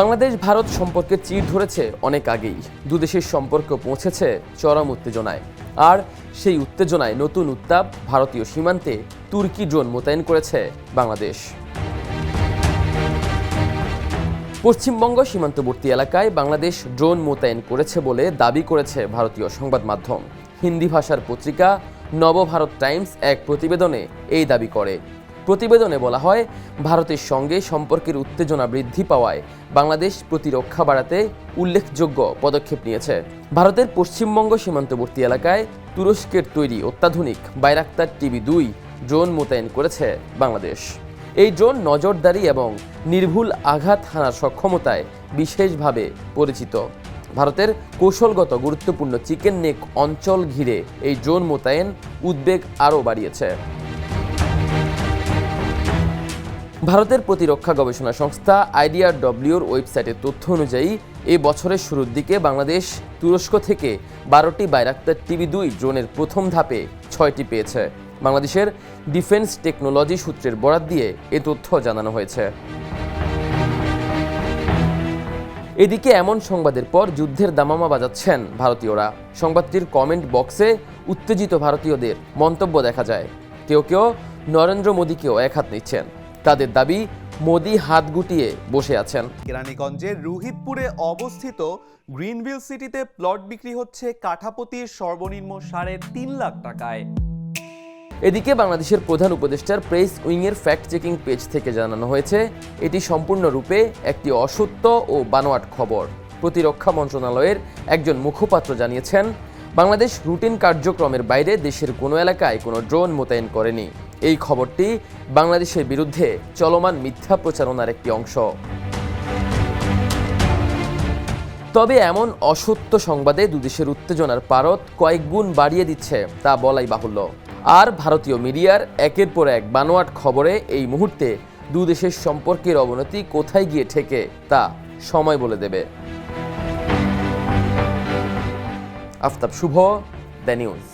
বাংলাদেশ, ভারত সম্পর্কে চির ধরেছে অনেক আগেই। দুদেশের সম্পর্ক পৌঁছেছে চরম উত্তেজনায়। আর সেই উত্তেজনায় নতুন উত্তাপ ভারতীয় সীমান্তে তুর্কি ড্রোন মোতায়েন করেছে বাংলাদেশ। পশ্চিমবঙ্গ সীমান্তবর্তী এলাকায় বাংলাদেশ ড্রোন মোতায়েন করেছে বলে দাবি করেছে ভারতীয় সংবাদ মাধ্যম। হিন্দি ভাষার পত্রিকা নবভারত টাইমস এক প্রতিবেদনে এই দাবি করে। প্রতিবেদনে বলা হয়, ভারতের সঙ্গে সম্পর্কের উত্তেজনা বৃদ্ধি পাওয়ায় বাংলাদেশ প্রতিরক্ষা বাড়াতে উল্লেখযোগ্য পদক্ষেপ নিয়েছে। ভারতের পশ্চিমবঙ্গ সীমান্তবর্তী এলাকায় তুরস্কের তৈরি অত্যাধুনিক বাইরাক্তার টিভি দুই ড্রোন মোতায়েন করেছে বাংলাদেশ। এই ড্রোন নজরদারি এবং নির্ভুল আঘাত হানার সক্ষমতায় বিশেষভাবে পরিচিত। ভারতের কৌশলগত গুরুত্বপূর্ণ চিকেন নেক অঞ্চল ঘিরে এই ড্রোন মোতায়েন উদ্বেগ আরও বাড়িয়েছে। ভারতের প্রতিরক্ষা গবেষণা সংস্থা আইডিআরডব্লিউর ওয়েবসাইটের তথ্য অনুযায়ী, এ বছরের শুরুর দিকে বাংলাদেশ তুরস্ক থেকে বারোটি বাইরাক্তার টিভি দুই ড্রোনের প্রথম ধাপে ছয়টি পেয়েছে। বাংলাদেশের ডিফেন্স টেকনোলজি সূত্রের বরাত দিয়ে এ তথ্য জানানো হয়েছে। এদিকে এমন সংবাদের পর যুদ্ধের দামামা বাজাচ্ছেন ভারতীয়রা। সংবাদটির কমেন্ট বক্সে উত্তেজিত ভারতীয়দের মন্তব্য দেখা যায়। কেউ কেউ নরেন্দ্র মোদীকেও একহাত নিচ্ছেন। তাদের দাবি মোদী হাত গুটিয়ে বসে আছেন। কেরানীগঞ্জের রুহিতপুরে অবস্থিত গ্রিনভিল সিটিতে প্লট বিক্রি হচ্ছে কাঠাপতির সর্বনিম্ন সাড়ে তিন লাখ টাকায়। এদিকে বাংলাদেশের প্রধান উপদেষ্টার প্রেস উইংয়ের ফ্যাক্ট চেকিং পেজ থেকে জানানো হয়েছে এটি সম্পূর্ণরূপে একটি অসত্য ও বানোয়াট খবর। প্রতিরক্ষা মন্ত্রণালয়ের একজন মুখপাত্র জানিয়েছেন বাংলাদেশ রুটিন কার্যক্রমের বাইরে দেশের কোনো এলাকায় কোনো ড্রোন মোতায়েন করেনি। এই খবরটি বাংলাদেশের বিরুদ্ধে চলমান মিথ্যা প্রচারণার একটি অংশ। তবে এমন অসত্য সংবাদে দুদেশের উত্তেজনার পারত কয়েক গুণ বাড়িয়ে দিচ্ছে, তা বলাই বাহুল্য। আর ভারতীয় মিডিয়ার একের পর এক বানোয়াট খবরে এই মুহূর্তে দুদেশের সম্পর্কের অবনতি কোথায় গিয়ে ঠেকে, তা সময় বলে দেবে। Aftab Shuvo, the news.